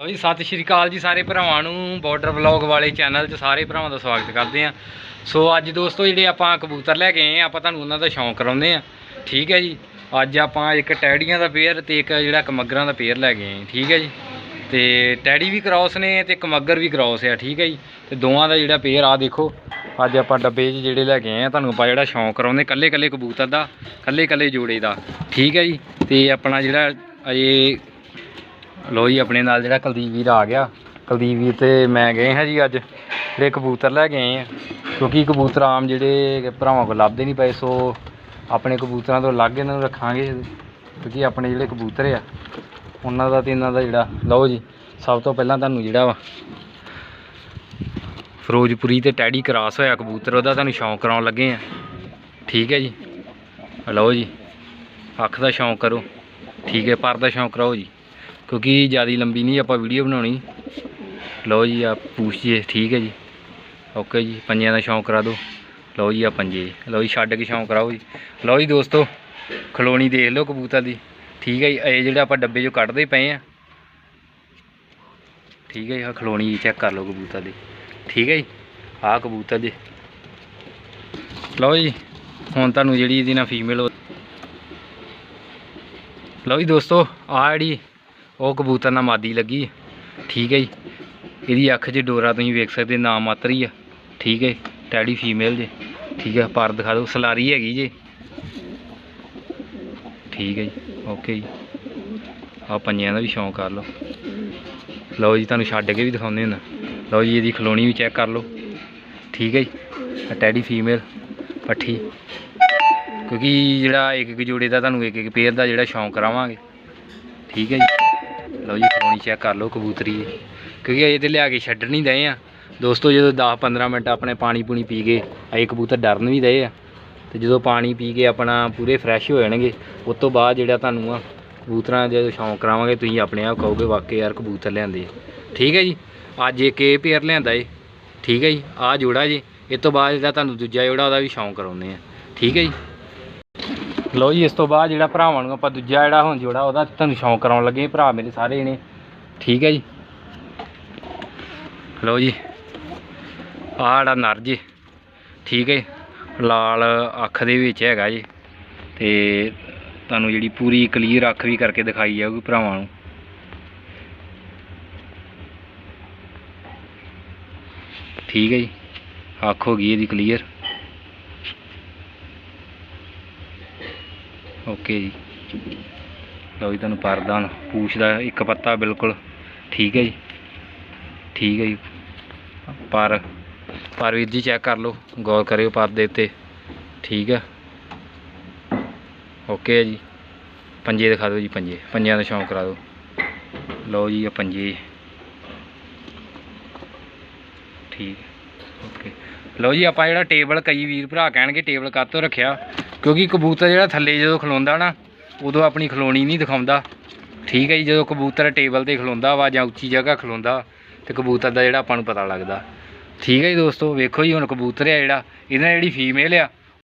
ਲਓ ਜੀ, ਸਤਿ ਸ਼੍ਰੀ ਅਕਾਲ ਜੀ ਸਾਰੇ ਭਰਾਵਾਂ ਨੂੰ ਬਾਰਡਰ ਵਲੌਗ ਵਾਲੇ ਚੈਨਲ 'ਚ ਸਾਰੇ ਭਰਾਵਾਂ ਦਾ ਸਵਾਗਤ ਕਰਦੇ ਆ ਸੋ ਅੱਜ ਦੋਸਤੋ ਜਿਹੜੇ ਆਪਾਂ ਕਬੂਤਰ ਲੈ ਕੇ ਆਏ ਆ ਆਪਾਂ ਤੁਹਾਨੂੰ ਉਹਨਾਂ ਦਾ ਸ਼ੌਂਕ ਕਰਾਉਂਦੇ ਆ ਠੀਕ ਹੈ ਜੀ, ਅੱਜ ਆਪਾਂ ਇੱਕ ਟੈੜੀਆਂ ਦਾ ਪੇਅਰ ਤੇ ਇੱਕ ਜਿਹੜਾ ਕਮੱਗਰਾਂ ਦਾ ਪੇਅਰ ਲੈ ਕੇ ਆਏ ਠੀਕ ਹੈ ਜੀ। ਤੇ ਟੈਡੀ ਵੀ ਕ੍ਰਾਸ ਨੇ ਤੇ ਕਮੱਗਰ ਵੀ ਕ੍ਰਾਸ ਆ, ਠੀਕ ਹੈ ਜੀ। ਤੇ ਦੋਵਾਂ ਦਾ ਜਿਹੜਾ ਪੇਅਰ ਆ, ਦੇਖੋ, ਅੱਜ ਆਪਾਂ ਡੱਬੇ 'ਚ ਜਿਹੜੇ ਲੈ ਕੇ ਆਏ ਆ ਤੁਹਾਨੂੰ ਆਪਾਂ ਜਿਹੜਾ ਸ਼ੌਂਕ ਕਰਾਉਂਦੇ ਕੱਲੇ ਕੱਲੇ ਕਬੂਤਰ ਦਾ ਕੱਲੇ ਕੱਲੇ ਜੋੜੇ ਦਾ, ਠੀਕ ਹੈ ਜੀ। ਤੇ ਆਪਣਾ ਜਿਹੜਾ ਅਜੇ ਲੋ ਜੀ, ਆਪਣੇ ਨਾਲ ਜਿਹੜਾ ਕੁਲਦੀਪ ਵੀਰ ਆ ਗਿਆ। ਕੁਲਦੀਪ ਵੀਰ ਤੇ ਮੈਂ ਗਏ ਹਾਂ ਜੀ ਅੱਜ। ਜਿਹੜੇ ਕਬੂਤਰ ਲੈ ਕੇ ਆਏ ਆ। ਕਿਉਂਕਿ ਕਬੂਤਰ ਆਮ ਜਿਹੜੇ ਭਰਾਵਾਂ ਕੋਲ ਲੱਭਦੇ ਨਹੀਂ ਪਏ, ਸੋ ਆਪਣੇ ਕਬੂਤਰਾਂ ਤੋਂ ਅਲੱਗ ਇਹਨਾਂ ਨੂੰ ਰੱਖਾਂਗੇ। ਕਿਉਂਕਿ ਆਪਣੇ ਜਿਹੜੇ ਕਬੂਤਰ ਆ, ਉਹਨਾਂ ਦਾ ਤੇ ਇਹਨਾਂ ਦਾ ਜਿਹੜਾ, ਲਓ ਜੀ, ਸਭ ਤੋਂ ਪਹਿਲਾਂ ਤੁਹਾਨੂੰ ਜਿਹੜਾ ਵਾ, ਫਿਰੋਜ਼ਪੁਰੀ ਤੇ ਟੈਡੀ ਕਰਾਸ ਹੋਇਆ ਕਬੂਤਰ, ਉਹਦਾ ਤੁਹਾਨੂੰ ਸ਼ੌਂਕ ਕਰਾਉਣ ਲੱਗੇ ਆ। ਠੀਕ ਹੈ ਜੀ? ਲਓ ਜੀ, ਅੱਖ ਦਾ ਸ਼ੌਂਕ ਕਰੋ। ਠੀਕ ਹੈ, ਪਰ ਦਾ ਸ਼ੌਂਕ ਕਰਾਓ ਜੀ। ਕਿਉਂਕਿ ਜ਼ਿਆਦਾ ਲੰਬੀ ਨਹੀਂ ਆਪਾਂ ਵੀਡੀਓ ਬਣਾਉਣੀ। ਲਓ ਜੀ ਆ ਪੂਛ ਜੀ ਠੀਕ ਹੈ ਜੀ। ਓਕੇ ਜੀ, ਪੰਜਿਆਂ ਦਾ ਸ਼ੌਂਕ ਕਰਾ ਦਿਓ। ਲਓ ਜੀ ਆ ਪੰਜੇ। ਲਓ ਜੀ, ਛੱਡ ਕੇ ਸ਼ੌਂਕ ਕਰਾਓ ਜੀ। ਲਓ ਜੀ ਦੋਸਤੋ, ਖਲੋਣੀ ਦੇਖ ਲਓ ਕਬੂਤਰ ਦੀ। ਠੀਕ ਹੈ ਜੀ, ਇਹ ਜਿਹੜੇ ਆਪਾਂ ਡੱਬੇ 'ਚੋਂ ਕੱਢਦੇ ਪਏ ਆ। ਠੀਕ ਹੈ ਜੀ ਆ ਖਲੋਣੀ ਜੀ ਚੈੱਕ ਕਰ ਲਓ ਕਬੂਤਰ ਦੀ। ਠੀਕ ਹੈ ਜੀ, ਆਹ ਕਬੂਤਰ ਜੀ ਲਓ ਜੀ, ਹੁਣ ਤੁਹਾਨੂੰ ਜਿਹੜੀ ਇਹਦੀ ਨਾ ਫੀਮੇਲ ਲਓ ਜੀ ਦੋਸਤੋ ਆ ਜਿਹੜੀ ਉਹ ਕਬੂਤਰ ਨਾਲ ਮਾਦੀ ਲੱਗੀ ਠੀਕ ਹੈ ਜੀ। ਇਹਦੀ ਅੱਖ 'ਚ ਡੋਰਾ ਤੁਸੀਂ ਵੇਖ ਸਕਦੇ ਨਾਮ ਮਾਤਰ ਹੀ ਆ। ਠੀਕ ਹੈ ਟੈਡੀ ਫੀਮੇਲ ਜੇ। ਠੀਕ ਹੈ, ਪਰ ਦਿਖਾ ਦਿਓ, ਸਲਾਰੀ ਹੈਗੀ ਜੇ। ਠੀਕ ਹੈ ਜੀ। ਓਕੇ ਜੀ। ਆ ਪੰਜਿਆਂ ਦਾ ਵੀ ਸ਼ੌਂਕ ਕਰ ਲਓ। ਲਓ ਜੀ, ਤੁਹਾਨੂੰ ਛੱਡ ਕੇ ਵੀ ਦਿਖਾਉਂਦੇ ਹੁੰਦਾ ਲਓ ਜੀ, ਇਹਦੀ ਖਲੋਣੀ ਵੀ ਚੈੱਕ ਕਰ ਲਓ। ਠੀਕ ਹੈ ਜੀ। ਟੈਡੀ ਫੀਮੇਲ ਪੱਠੀ। ਕਿਉਂਕਿ ਜਿਹੜਾ ਇੱਕ ਇੱਕ ਜੋੜੇ ਦਾ ਤੁਹਾਨੂੰ ਇੱਕ ਇੱਕ ਪੇਅਰ ਦਾ ਜਿਹੜਾ ਸ਼ੌਂਕ ਕਰਾਵਾਂਗੇ। ਠੀਕ ਹੈ ਜੀ। ਲਓ ਜੀ ਖਲੋਣੀ ਚੈੱਕ ਕਰ ਲਓ ਕਬੂਤਰੀ। ਦੀ। ਕਿਉਂਕਿ ਅਜੇ ਤੇ ਲਿਆ ਕੇ ਛੱਡਣ ਨਹੀਂ ਦਏ ਆ। ਦੋਸਤੋ, ਜਦੋਂ 10-15 ਮਿੰਟ ਆਪਣੇ ਪਾਣੀ ਪੂਣੀ ਪੀ ਕੇ ਅਜੇ ਕਬੂਤਰ ਡਰਨ ਵੀ ਦਏ ਆ। ਤੇ ਜਦੋਂ ਪਾਣੀ ਪੀ ਕੇ ਆਪਣਾ ਪੂਰੇ ਫਰੈਸ਼ ਹੋ ਜਾਣਗੇ, ਉਸ ਤੋਂ ਬਾਅਦ ਜਿਹੜਾ ਤੁਹਾਨੂੰ ਆ ਕਬੂਤਰਾਂ ਦਾ ਜਦੋਂ ਸ਼ੌਂਕ ਕਰਾਵਾਂਗੇ, ਤੁਸੀਂ ਆਪਣੇ ਆਪ ਕਹੋਗੇ, ਵਾਕਈ ਯਾਰ ਕਬੂਤਰ ਲਿਆਂਦੇ ਠੀਕ ਹੈ ਜੀ? ਅੱਜ ਇੱਕ ਇਹ ਪੇਅਰ ਲਿਆਂਦਾ ਏ। ਠੀਕ ਹੈ ਜੀ? ਆ ਜੋੜਾ ਜੀ। ਇਸ ਤੋਂ ਬਾਅਦ ਜਿਹੜਾ ਤੁਹਾਨੂੰ ਦੂਜਾ ਜੋੜਾ, ਉਹਦਾ ਵੀ ਸ਼ੌਂਕ ਕਰਾਉਂਦੇ ਆ। ਠੀਕ ਹੈ ਜੀ? ਲਓ ਜੀ, ਇਸ ਤੋਂ ਬਾਅਦ ਜਿਹੜਾ ਭਰਾਵਾਂ ਨੂੰ ਆਪਾਂ ਦੂਜਾ ਜਿਹੜਾ ਹੁਣ ਜੋੜਾ, ਉਹਦਾ ਤੁਹਾਨੂੰ ਸ਼ੌਂਕ ਕਰਾਉਣ ਲੱਗੇ ਭਰਾ ਮੇਰੇ ਸਾਰੇ ਨੇ ਠੀਕ ਹੈ ਜੀ। ਲਓ ਜੀ, ਆਹ ਜਿਹੜਾ ਨਰ ਜੀ, ਠੀਕ ਹੈ ਲਾਲ ਅੱਖ ਦੇ ਵਿੱਚ ਹੈਗਾ ਜੀ। ਤੇ ਤੁਹਾਨੂੰ ਜਿਹੜੀ ਪੂਰੀ ਕਲੀਅਰ ਅੱਖ ਵੀ ਕਰਕੇ ਦਿਖਾਈ ਜਾਊਗੀ ਭਰਾਵਾਂ ਨੂੰ। ਠੀਕ ਹੈ ਜੀ, ਅੱਖ ਹੋ ਗਈ ਇਹਦੀ ਕਲੀਅਰ ਓਕੇ ਜੀ। ਲਓ ਜੀ, ਤੁਹਾਨੂੰ ਪਰਦਾ ਹੁਣ। ਪੂਛ ਦਾ ਇੱਕ ਪੱਤਾ ਬਿਲਕੁਲ। ਠੀਕ ਹੈ ਜੀ। ਠੀਕ ਹੈ ਜੀ। ਪਰ ਪਰ ਵੀਰ ਜੀ ਚੈੱਕ ਕਰ ਲਓ। ਗੌਰ ਕਰਿਓ ਪਰ ਦੇ ਉੱਤੇ। ਠੀਕ ਹੈ। ਓਕੇ ਜੀ। ਪੰਜੇ ਦਿਖਾ ਦਿਓ ਜੀ, ਪੰਜੇ। ਪੰਜਿਆਂ ਦਾ ਸ਼ੌਂਕ ਕਰਾ ਦਿਓ। ਲਓ ਜੀ, ਇਹ ਪੰਜੇ। ਠੀਕ ਓਕੇ। ਲਓ ਜੀ, ਆਪਾਂ ਜਿਹੜਾ ਟੇਬਲ ਕਈ ਵੀਰ ਭਰਾ ਕਹਿਣਗੇ, ਟੇਬਲ ਕਾਹਤੋਂ ਰੱਖਿਆ? ਕਿਉਂਕਿ ਕਬੂਤਰ ਜਿਹੜਾ ਥੱਲੇ ਜਦੋਂ ਖਲੋਂਦਾ ਨਾ, ਉਦੋਂ ਆਪਣੀ ਖਲੋਣੀ ਨਹੀਂ ਦਿਖਾਉਂਦਾ। ਠੀਕ ਹੈ ਜੀ, ਜਦੋਂ ਕਬੂਤਰ ਟੇਬਲ ਤੇ ਖਲੋਂਦਾ ਵਾ ਜਾਂ ਉੱਚੀ ਜਗ੍ਹਾ ਖਲੋਂਦਾ, ਤੇ ਕਬੂਤਰ ਦਾ ਜਿਹੜਾ ਆਪਾਂ ਨੂੰ ਪਤਾ ਲੱਗਦਾ। ਠੀਕ ਹੈ ਜੀ ਦੋਸਤੋ, ਵੇਖੋ ਜੀ ਹੁਣ ਕਬੂਤਰ ਆ ਜਿਹੜਾ ਇਹਦੇ ਨਾਲ ਜਿਹੜੀ ਫੀਮੇਲ ਆ